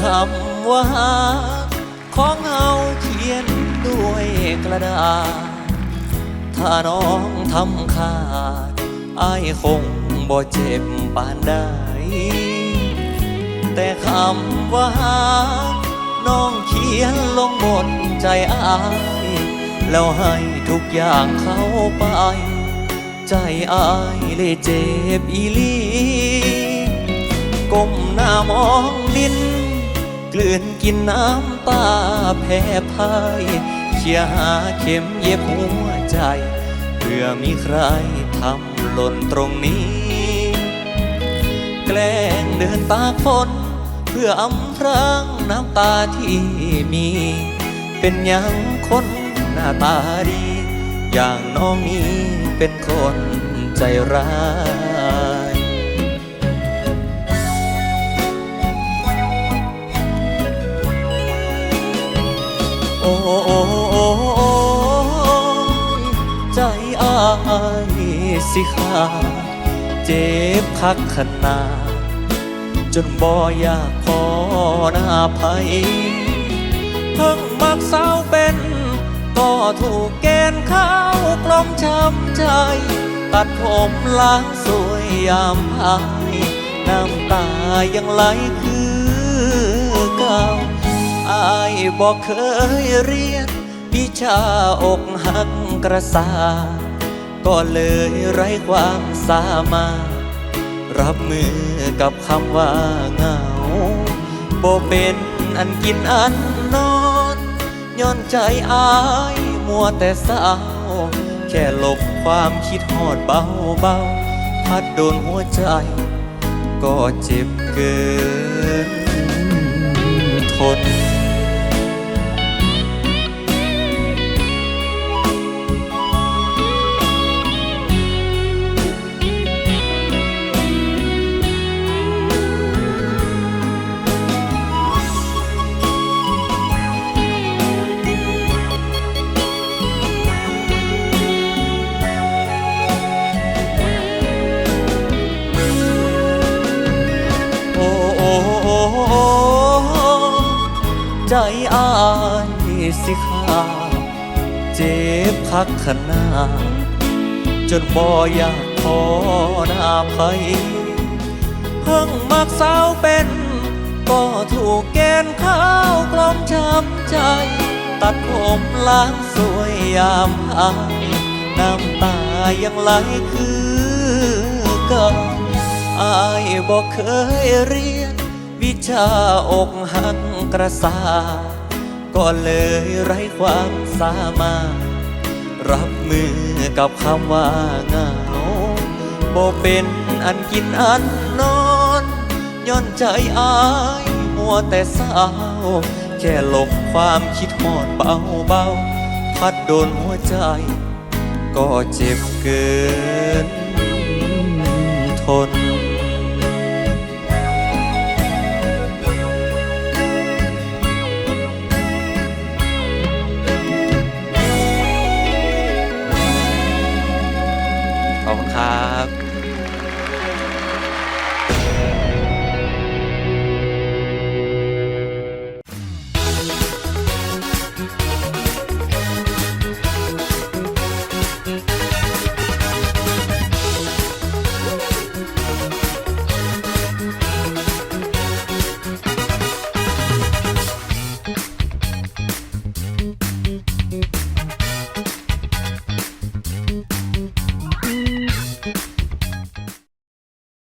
คำว่า ของเฮาเขียนด้วยกระดาษ ถ้าน้องทำขาดอายคงบ่เจ็บปานใดแต่คำว่า น้องเขียนลงบนใจอาย แล้วให้ทุกอย่างเขาไป ใจอายเลยเจ็บอีลีก้มหน้ามอง ดิน กลืนกินน้ำตาแพ้พายเขี่ยหาเข็มเย็บหัวใจเพื่อมีใครทำหล่นตรงนี้ แกล้งเดินตากฝนเพื่ออำพรางน้ำตาที่มี เป็นยังคนหน้าตาดี อย่างน้องนี้เป็นคนใจร้าย อ้โอ้โอ้โอ้ใจอายสิขาดเจ็บคักขนาดจนบ่อยากพอหน้าภัยเพิ่งมักสาวเป็น ก็ถูกแกณฑ์เข้าวกลอมช้ำใจ ตัดผมล้างสวยยามพายน้ำตายังไหลายบอกเคยเรียนวิชาอกหักกระสา ก็เลยไร้ความสามารถ รับมือกับคำว่าเหงาบ่เป็นอันกินอันนอนย้อนใจอายมัวแต่เศร้าแค่หลบความคิดหอดเบาเบาๆพัดโดนหัวใจ ก็เจ็บเกินทน ใจอายสิขาเจ็บคักขนาจนบ่อยากขอหน้าภัยเพิ่งมักสาวเป็น ก็ถูกแกณฑ์ข้าวกลอมช้ำใจ ตัดผมล้างสวยยามพายน้ำตายังไหลคือเก่าอายบอกเคยรี วิชาอกหักกระสา ก็เลยไร้ความสามารถ รับมือกับคำว่าเงาบ่เป็นอันกินอันนอนย้อนใจอายมัวแต่เศร้าแค่หลบความคิดหอดเบาเบาๆพัดโดนหัวใจ ก็เจ็บเกินทน